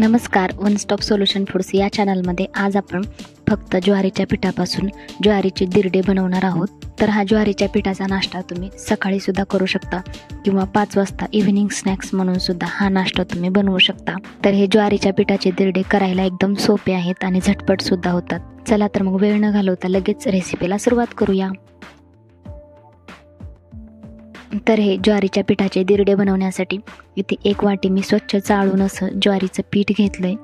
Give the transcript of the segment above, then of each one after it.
नमस्कार one stop solution foods या चॅनलमध्ये आज आपण फक्त ज्वारीच्या पिठापासून ज्वारीचे दिरडे बनवणार आहोत. तर हा ज्वारीच्या पिठाचा नाश्ता तुम्ही सकाळी सुद्धा करू शकता किंवा पाच वाजता इव्हिनिंग स्नॅक्स म्हणून सुद्धा हा नाश्ता तुम्ही बनवू शकता. तर हे ज्वारीच्या पिठाचे दिरडे करायला एकदम सोपे आहेत आणि झटपट सुद्धा होतात. चला तर मग वेळ न घालवता लगेच रेसिपीला सुरुवात करूया. तर हे ज्वारीच्या पिठाचे दिरडे बनवण्यासाठी इथे एक वाटी मी स्वच्छ चाळून असं ज्वारीचं पीठ घेतलंय.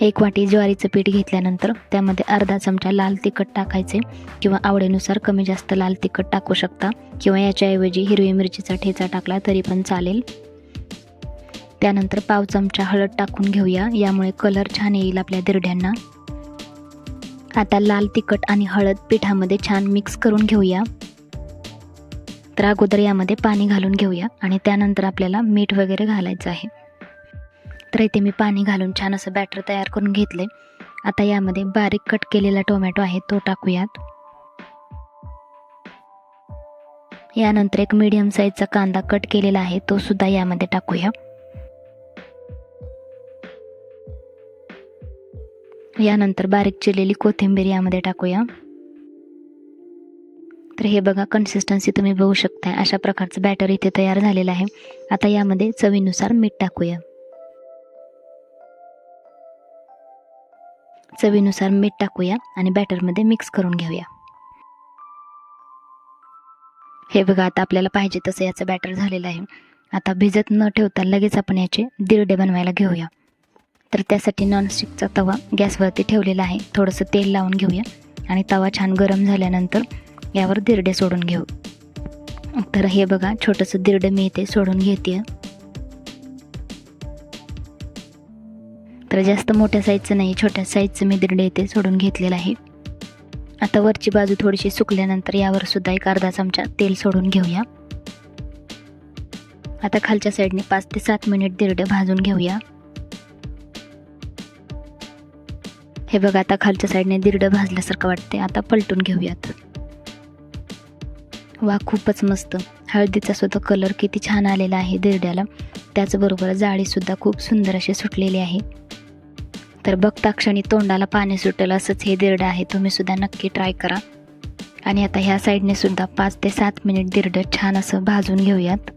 एक वाटी ज्वारीचं पीठ घेतल्यानंतर त्यामध्ये अर्धा चमचा लाल तिखट टाकायचे किंवा आवडीनुसार कमी जास्त लाल तिखट टाकू शकता किंवा याच्याऐवजी हिरवी मिरचीचा ठेचा टाकला तरी पण चालेल. त्यानंतर पाव चमचा हळद टाकून घेऊया यामुळे कलर छान येईल आपल्या दिरड्यांना. आता लाल तिखट आणि हळद पिठामध्ये छान मिक्स करून घेऊया. तर अगोदर यामध्ये पाणी घालून घेऊया आणि त्यानंतर आपल्याला मीठ वगैरे घालायचं आहे. तर इथे मी पाणी घालून छान असं बॅटर तयार करून घेतले. आता यामध्ये बारीक कट केलेला टोमॅटो आहे तो टाकूयात. यानंतर एक मीडियम साईजचा कांदा कट केलेला आहे तो सुद्धा यामध्ये टाकूया. यानंतर बारीक चिरलेली कोथिंबीर यामध्ये टाकूया. तर हे बघा कन्सिस्टन्सी तुम्ही बघू शकताय. अशा प्रकारचं बॅटर इथे तयार झालेलं आहे. आता यामध्ये चवीनुसार मीठ टाकूया. चवीनुसार मीठ टाकूया आणि बॅटरमध्ये मिक्स करून घेऊया. हे बघा आता आपल्याला पाहिजे तसं याचं बॅटर झालेलं आहे. आता भिजत न ठेवता लगेच आपण याचे दिरडे बनवायला घेऊया. तर त्यासाठी नॉनस्टिकचा तवा गॅसवरती ठेवलेला आहे. थोडंसं तेल लावून घेऊया. आणि तवा छान गरम झाल्यानंतर यावर दिरडे सोडून घेऊ. तर हे बघा छोटंसं दिरडं मी इथे सोडून घेते तर जास्त मोठ्या साईजचं नाही छोट्या साईजचं मी दिरडे इथे सोडून घेतलेलं आहे. आता वरची बाजू थोडीशी सुकल्यानंतर यावर सुद्धा एक अर्धा चमचा तेल सोडून घेऊया. आता खालच्या साईडने पाच ते सात मिनिट दिरडे भाजून घेऊया. हे बघा आता खालच्या साईडने दिरडं भाजल्यासारखं वाटते आता पलटून घेऊयात. वा खूपच मस्त. हळदीचा सुद्धा कलर किती छान आलेला आहे दिरड्याला. त्याचबरोबर जाळीसुद्धा खूप सुंदर अशी सुटलेली आहे. तर बघता क्षणी तोंडाला पाणी सुटेल असंच हे दिरडं आहे. तुम्ही सुद्धा नक्की ट्राय करा. आणि आता ह्या साईडने सुद्धा पाच ते सात मिनिट दिरडं छान असं भाजून घेऊयात.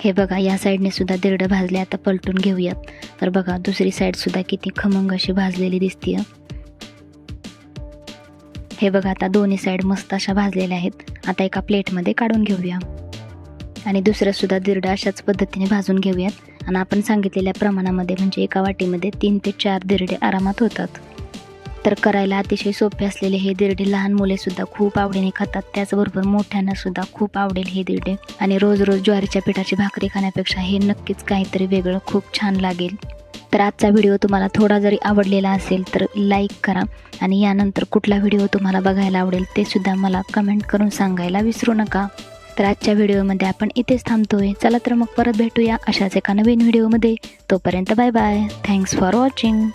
हे बघा या साईडने सुद्धा दिरडं भाजले आता पलटून घेऊयात. तर बघा दुसरी साईडसुद्धा किती खमंग अशी भाजलेली दिसतीय. हे बघा आता दोन्ही साईड मस्त अशा भाजलेल्या आहेत. आता एका प्लेटमध्ये काढून घेऊया. आणि दुसऱ्यासुद्धा दिरडा अशाच पद्धतीने भाजून घेऊयात. आणि आपण सांगितलेल्या प्रमाणामध्ये म्हणजे एका वाटीमध्ये तीन ते चार दिरडे आरामात होतात. तर करायला अतिशय सोपे असलेले हे दिरडे लहान मुलेसुद्धा खूप आवडीने खातात. त्याचबरोबर मोठ्यांनासुद्धा खूप आवडेल हे दिरडे. आणि रोज रोज ज्वारीच्या पिठाची भाकरी खाण्यापेक्षा हे नक्कीच काहीतरी वेगळं खूप छान लागेल. तर आजचा व्हिडिओ तुम्हाला थोडा जरी आवडलेला असेल तर लाईक करा आणि यानंतर कुठला व्हिडिओ तुम्हाला बघायला आवडेल ते सुद्धा मला कमेंट करून सांगायला विसरू नका. तर आजच्या व्हिडिओमध्ये आपण इथेच थांबतोय. चला तर मग परत भेटूया अशाच एका नवीन व्हिडिओमध्ये. तोपर्यंत bye bye. Thanks for watching